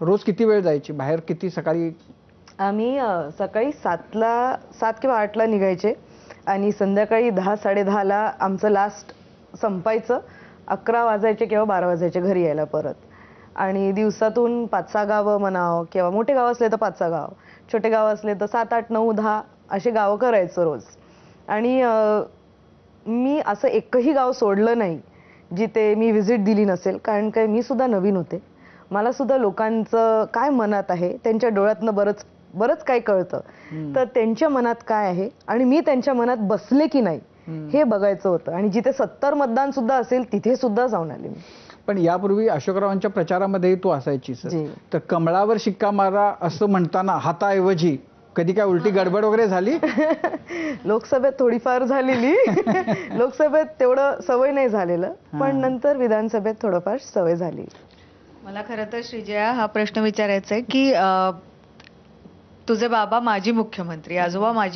रोज किती वेळ जायची? बाहेर किती सकाळी? आम्ही अ, सकाळी सातला सात किंवा आठला निघायचे आणि संध्याकाळी दहा साडेदहाला आमचं लास्ट संपायचं. अकरा वाजायचे किंवा बारा वाजायचे घरी यायला परत. आणि दिवसातून पाच सहा गावं म्हणावं किंवा मोठे गाव असले तर पाच सहा गाव छोटे गाव असले तर सात आठ नऊ दहा असे गावं करायचं रोज. आणि अ, मी असं एकही गाव सोडलं नाही जिथे मी व्हिजिट दिली नसेल कारण काय मी सुद्धा नवीन होते. मला सुद्धा लोकांचं काय मनात आहे त्यांच्या डोळ्यातनं बरंच बरंच काय कळतं. तर त्यांच्या मनात काय आहे आणि मी त्यांच्या मनात बसले की नाही हे बघायचं होतं. आणि जिथे सत्तर मतदान सुद्धा असेल तिथे सुद्धा जाऊन आले मी. पण यापूर्वी अशोकरावांच्या प्रचारामध्ये तू असायचीस. तर कमळावर शिक्का मारा असं म्हणताना हाताऐवजी कधी काय उलटी गडबड वगैरे झाली? लोकसभेत थोडीफार झालेली. लोकसभेत तेवढं सवय नाही झालेलं. पण नंतर विधानसभेत थोडंफार सवय झाली. मला खरं तर श्रीजया हा प्रश्न विचारायचा आहे की तुझे बाबा माजी मुख्यमंत्री आजोबा माजी